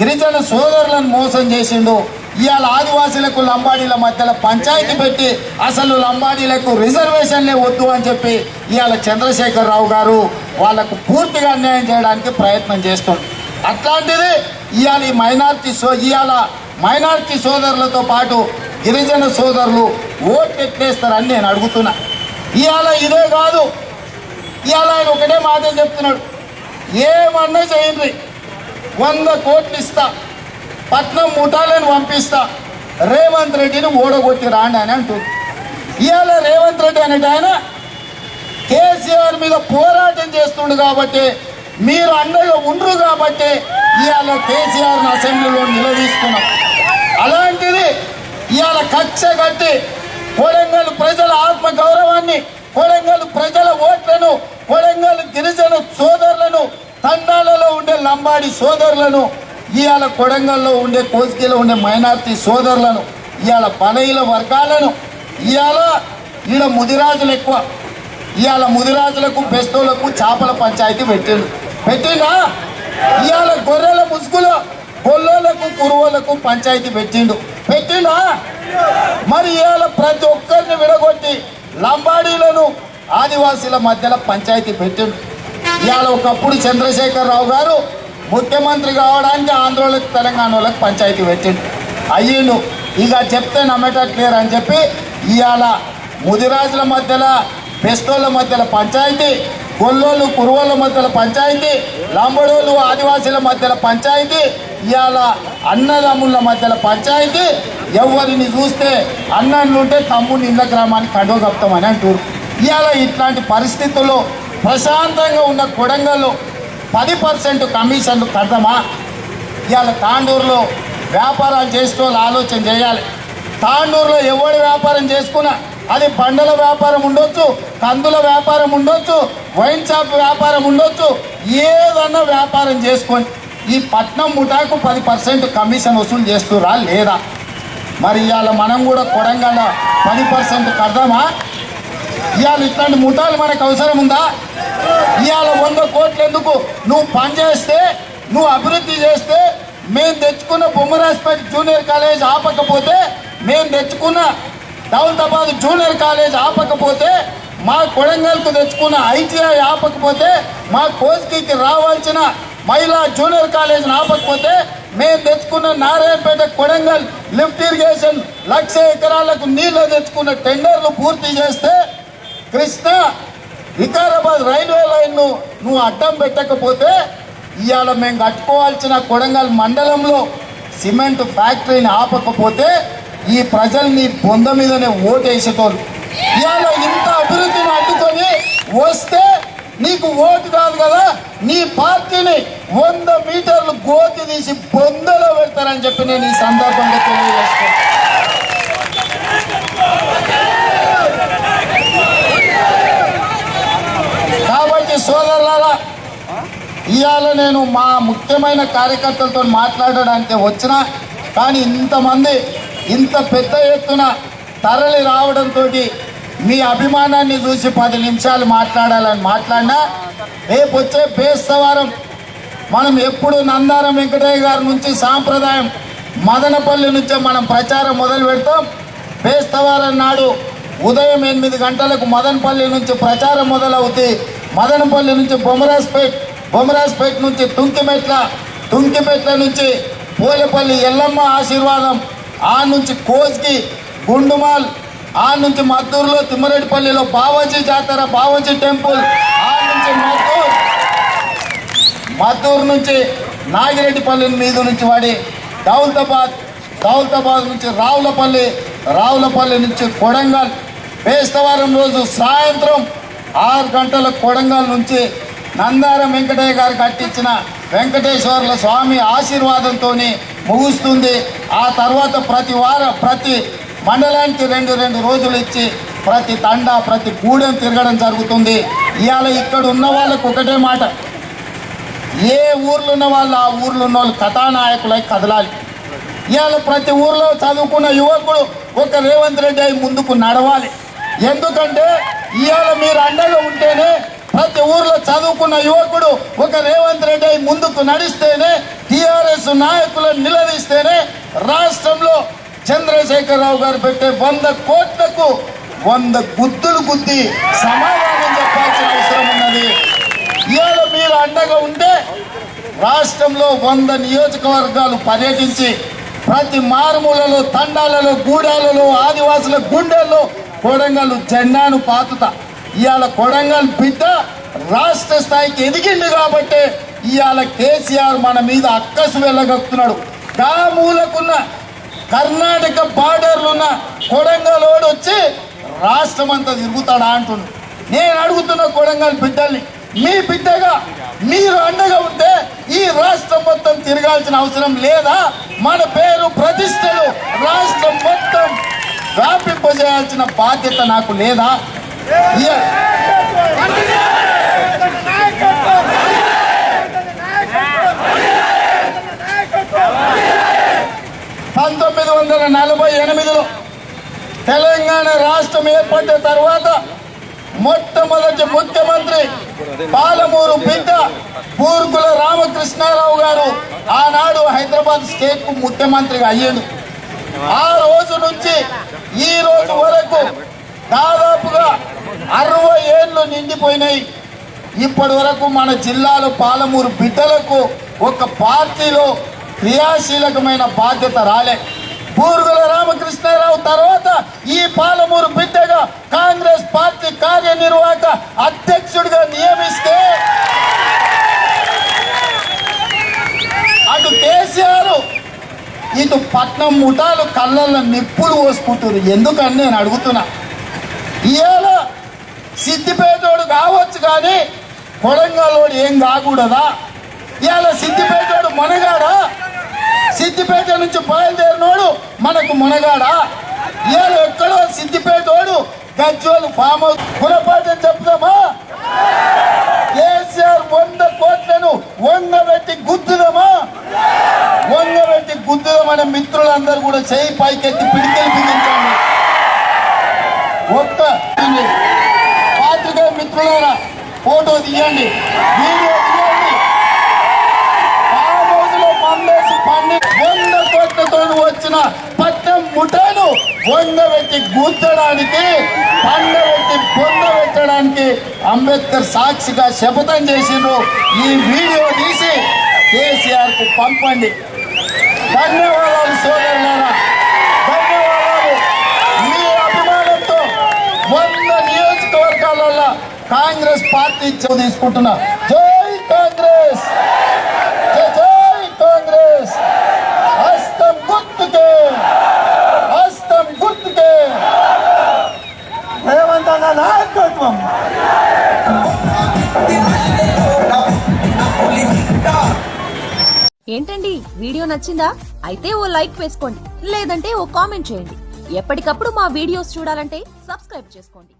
గిరిజన సోదరులను మోసం చేసిండు. ఇవాళ ఆదివాసీలకు లంబాడీల మధ్యలో పంచాయతీ పెట్టి అసలు లంబాడీలకు రిజర్వేషన్లే వద్దు అని చెప్పి ఇవాళ చంద్రశేఖర్ రావు గారు వాళ్ళకు పూర్తిగా అన్యాయం చేయడానికి ప్రయత్నం చేస్తుంది అట్లాంటిది ఇవాళ ఈ మైనార్టీ సో ఇవాళ మైనార్టీ సోదరులతో పాటు గిరిజన సోదరులు ఓట్లు పెట్టేస్తారని నేను అడుగుతున్నా. ఇవాళ ఇదే కాదు. ఇవాళ ఆయన ఒకటే మాట చెప్తున్నాడు. ఏమన్నా చేయండి. వంద కోట్లు ఇస్తా. పట్నం ముఠాలను పంపిస్తా. రేవంత్ రెడ్డిని ఓడగొట్టి రాండి అని అంటుంది ఇవాళ రేవంత్ రెడ్డి అనేట ఆయన కేసీఆర్ మీద పోరాటం చేస్తుండు కాబట్టి మీరు అండగా ఉండరు కాబట్టి ఇవాళ కేసీఆర్ని అసెంబ్లీలో నిలదీస్తున్నాం. అలాంటిది ఇవాళ కక్ష కట్టి కొడంగల్ ప్రజల ఆత్మ గౌరవాన్ని కొడంగల్ ప్రజల ఓట్లను కొడంగల్ గిరిజన ఉండే సోదరులను ఇవాళ కొడంగల్లో ఉండే కోసికలో ఉండే మైనార్టీ సోదరులను ఇవాళ బలహీన వర్గాలను ఇవాళ ఈడ ముదిరాజులు ఎక్కువ ఇవాళ ముదిరాజులకు బెస్తోలకు చేపల పంచాయతీ పెట్టిండు పెట్టిండా ఇవాళ గొర్రెల ముసుగులో గొల్లోలకు కురువులకు పంచాయతీ పెట్టిండు పెట్టిండా మరి ఇవాళ ప్రతి ఒక్కరిని విడగొట్టి లంబాడీలను ఆదివాసీల మధ్యలో పంచాయతీ పెట్టిండు ఇవాళ ఒకప్పుడు చంద్రశేఖరరావు గారు ముఖ్యమంత్రి కావడానికి ఆంధ్రోళ్ళకి తెలంగాణ వాళ్ళకి పంచాయతీ పెట్టిండు. అయ్యిండు. ఇక చెప్తే నమ్మేటట్లేరు అని చెప్పి ఇవాళ ముదిరాజుల మధ్యలో పెస్తోళ్ళ మధ్యలో పంచాయతీ గొల్లోళ్ళు కురువోళ్ళ మధ్యలో పంచాయతీ లంబడోళ్ళు ఆదివాసీల మధ్యలో పంచాయతీ ఇవాళ అన్నదమ్ముల మధ్యలో పంచాయతీ ఎవరిని చూస్తే అన్నన్నుంటే తమ్ముడు ఇళ్ళ గ్రామానికి కండువ కప్తామని అంటారు ఇవాళ ఇట్లాంటి పరిస్థితుల్లో ప్రశాంతంగా ఉన్న కొడంగల్లో పది పర్సెంట్ కమిషన్లు కడదామా? ఇవాళ తాండూరులో వ్యాపారాలు చేసుకోవాలి ఆలోచన చేయాలి. తాండూరులో ఎవడి వ్యాపారం చేసుకున్నా? అది బండల వ్యాపారం ఉండొచ్చు కందుల వ్యాపారం ఉండొచ్చు వైన్ షాప్ వ్యాపారం ఉండొచ్చు ఏదన్నా వ్యాపారం చేసుకొని ఈ పట్నం ముఠాకు పది పర్సెంట్ కమిషన్ వసూలు చేస్తురా లేదా? మరి ఇవాళ మనం కూడా కొడంగల్ పది పర్సెంట్ కడదామా? ఇవాళ ఇట్లాంటి ముఠాలు మనకు అవసరం ఉందా? ఇవాళ వంద కోట్లు ఎందుకు? నువ్వు పని చేస్తే నువ్వు అభివృద్ధి చేస్తే మేము తెచ్చుకున్న బొమ్మరాజ్పేట జూనియర్ కాలేజ్ ఆపకపోతే మేము తెచ్చుకున్న దౌలతాబాద్ జూనియర్ కాలేజ్ ఆపకపోతే మా కొడంగల్కు తెచ్చుకున్న ఐటీఐ ఆపకపోతే మా కోస్కి రావాల్సిన మహిళా జూనియర్ కాలేజ్ ఆపకపోతే మేము తెచ్చుకున్న నారాయణపేట కొడంగల్ లిఫ్ట్ ఇరిగేషన్ లక్ష ఎకరాలకు నీళ్ళు తెచ్చుకున్న టెండర్లు పూర్తి చేస్తే కృష్ణ వికారాబాద్ రైల్వే లైన్ను నువ్వు అడ్డం పెట్టకపోతే ఇవాళ మేము కట్టుకోవాల్సిన కొడంగల్ మండలంలో సిమెంట్ ఫ్యాక్టరీని ఆపకపోతే ఈ ప్రజలు నీ బొంద మీదనే ఓటేసేటోళ్ళు. ఇవాళ ఇంత అభివృద్ధిని అడ్డుకొని వస్తే నీకు ఓటు కాదు కదా నీ పార్టీని వంద మీటర్లు గోతి తీసి బొందలో పెడతారని చెప్పి నేను ఈ సందర్భంగా తెలియజేస్తాను కాబట్టి సోదరులారా ఇవాళ నేను మా ముఖ్యమైన కార్యకర్తలతో మాట్లాడడానికి వచ్చిన కానీ ఇంతమంది ఇంత పెద్ద ఎత్తున తరలి రావడంతో మీ అభిమానాన్ని చూసి పది నిమిషాలు మాట్లాడాలని మాట్లాడినా రేపు వచ్చే బేస్తవారం మనం ఎప్పుడు నందారం వెంకటయ్య గారి నుంచి సాంప్రదాయం మదనపల్లి నుంచే మనం ప్రచారం మొదలు పెడతాం. బేస్తవారం నాడు ఉదయం ఎనిమిది గంటలకు మదనపల్లి నుంచి ప్రచారం మొదలవుతుంది మదనపల్లి నుంచి బొమ్మరాజ్పేట్ బొమ్మరాజ్పేట్ నుంచి తుంకిమెట్ల తుంకిమెట్ల నుంచి పోలేపల్లి ఎల్లమ్మ ఆశీర్వాదం ఆ నుంచి కోజ్కి గుండుమాల్ ఆ నుంచి మద్దూరులో తిమ్మరెడ్డిపల్లిలో బావాజీ జాతర బావాజీ టెంపుల్ ఆ నుంచి మద్దూరు. మద్దూరు నుంచి నాగిరెడ్డిపల్లి మీద నుంచి వాడి దౌలతాబాద్ దౌలతాబాద్ నుంచి రావులపల్లి రావులపల్లి నుంచి కొడంగల్. బేస్తవారం రోజు సాయంత్రం ఆరు గంటల కొడంగల్ నుంచి నందారం వెంకటయ్య గారు కట్టించిన వెంకటేశ్వర్ల స్వామి ఆశీర్వాదంతో ముగుస్తుంది. ఆ తర్వాత ప్రతి వారం ప్రతి మండలానికి రెండు రెండు రోజులు ఇచ్చి ప్రతి తండా ప్రతి గూడెం తిరగడం జరుగుతుంది. ఇవాళ ఇక్కడ ఉన్న వాళ్ళకు ఒకటే మాట. ఏ ఊర్లో ఉన్న వాళ్ళు ఆ ఊర్లో ఉన్న వాళ్ళు కథానాయకులై కదలాలి. ఇవాళ ప్రతి ఊర్లో చదువుకున్న యువకుడు ఒక రేవంత్ రెడ్డి అయి ముందుకు నడవాలి. ఎందుకంటే ఇవాళ మీరు అండగా ఉంటేనే ప్రతి ఊర్లో చదువుకున్న యువకుడు ఒక రేవంత్ రెడ్డి ముందుకు నడిస్తేనే టిఆర్ఎస్ నాయకులను నిలదీస్తేనే రాష్ట్రంలో చంద్రశేఖరరావు గారు పెట్టే వంద కోట్లకు వంద గుద్దులు గుద్ది సమాధానం చెప్పాల్సిన అవసరం ఉన్నది. ఇవాళ మీరు అండగా ఉంటే రాష్ట్రంలో వంద నియోజకవర్గాలు పర్యటించి ప్రతి మారుమూలలో తండాలలో గూడాలలో ఆదివాసుల గుండెల్లో కోడంగల్ జెండాను పాతుతా. ఇవాళ కొడంగల్ బిడ్డ రాష్ట్ర స్థాయికి ఎదిగిండు కాబట్టే ఇవాళ కేసీఆర్ మన మీద అక్కసు వెళ్ళగక్కుతున్నాడు దామూలకున్న కర్ణాటక బార్డర్లున్న కొడంగలోడు వచ్చి రాష్ట్రం అంతా తిరుగుతాడా అంటున్నాడు నేను అడుగుతున్న కొడంగల్ బిడ్డల్ని మీ బిడ్డగా మీరు అండగా ఉంటే ఈ రాష్ట్రం మొత్తం తిరగాల్సిన అవసరం లేదా? మన పేరు ప్రతిష్టలు రాష్ట్రం మొత్తం వ్యాపింపజేయాల్సిన బాధ్యత నాకు లేదా? పంతొమ్మిది వందల నలభై ఎనిమిదిలో తెలంగాణ రాష్ట్రం ఏర్పడిన తర్వాత మొట్టమొదటి ముఖ్యమంత్రి పాలమూరు బిడ్డ పూర్కుల రామకృష్ణారావు గారు ఆనాడు హైదరాబాద్ స్టేట్కు ముఖ్యమంత్రిగా అయ్యాడు. ఆ రోజు నుంచి ఈ రోజు వరకు దాదాపుగా అరవై ఏళ్ళు నిండిపోయినాయి. ఇప్పటి వరకు మన జిల్లాలో పాలమూరు బిడ్డలకు ఒక పార్టీలో క్రియాశీలకమైన బాధ్యత రాలే. పూర్గుల రామకృష్ణారావు తర్వాత ఈ పాలమూరు బిడ్డగా కాంగ్రెస్ పార్టీ కార్యనిర్వాహక అధ్యక్షుడిగా నియమిస్తే అటు కేసీఆర్ ఇటు పట్నం ముఠాలు కళ్ళల్లో నిప్పులు పోసుకుంటారు ఎందుకని నేను అడుగుతున్నా? ఇవాళ సిద్దిపేటోడు కావచ్చు కానీ కొడంగల్లోడు ఏం కాకూడదా? ఇవాళ సిద్దిపేటోడు మనగాడా? సిద్దిపేట నుంచి బయలుదేరినోడు మనకు మునగాడా? ఇవాళ ఎక్కడో సిద్దిపేటోడు గజ్జోలు ఫామ్ హౌస్ గుణపాఠం చెప్తామా కేసీఆర్ వంద కోట్లను వంగబెట్టి గుద్దుదామా? వంగబెట్టి గుద్దుదామనే మిత్రులందరూ కూడా చేయి పైకెత్తి పిడికెళ్ళి బిగించాము ఒక్క మిత్రులారా ఫోటో తీయండి. వీడియో తీయండి. ఆ రోజులో మందేసి పండి వంద కోట్లతో వచ్చిన పట్టం ముఠాను వందబెట్టి గుద్దడానికి పండబెట్టి పొందబెట్టడానికి అంబేద్కర్ సాక్షిగా శపథం చేసిండ్రు. ఈ వీడియో తీసి కేసీఆర్కు పంపండి. ధన్యవాదాలు సోదరులారా. ధన్యవాదాలు. మీ అభిమానంతో వంద నియోజకవర్గాలలో కాంగ్రెస్ పార్టీ చో- తీసుకుంటున్నా. జై కాంగ్రెస్! జై జై కాంగ్రెస్! హస్తం గుర్తుకే! హస్తం గుర్తుకే! రేవంత్ అన్న నాయకత్వం! ఏంటండి? వీడియో నచ్చిందా? అయితే ఓ లైక్ వేసుకోండి. లేదంటే ఓ కామెంట్ చేయండి. ఎప్పటికప్పుడు మా వీడియోస్ చూడాలంటే సబ్స్క్రైబ్ చేసుకోండి.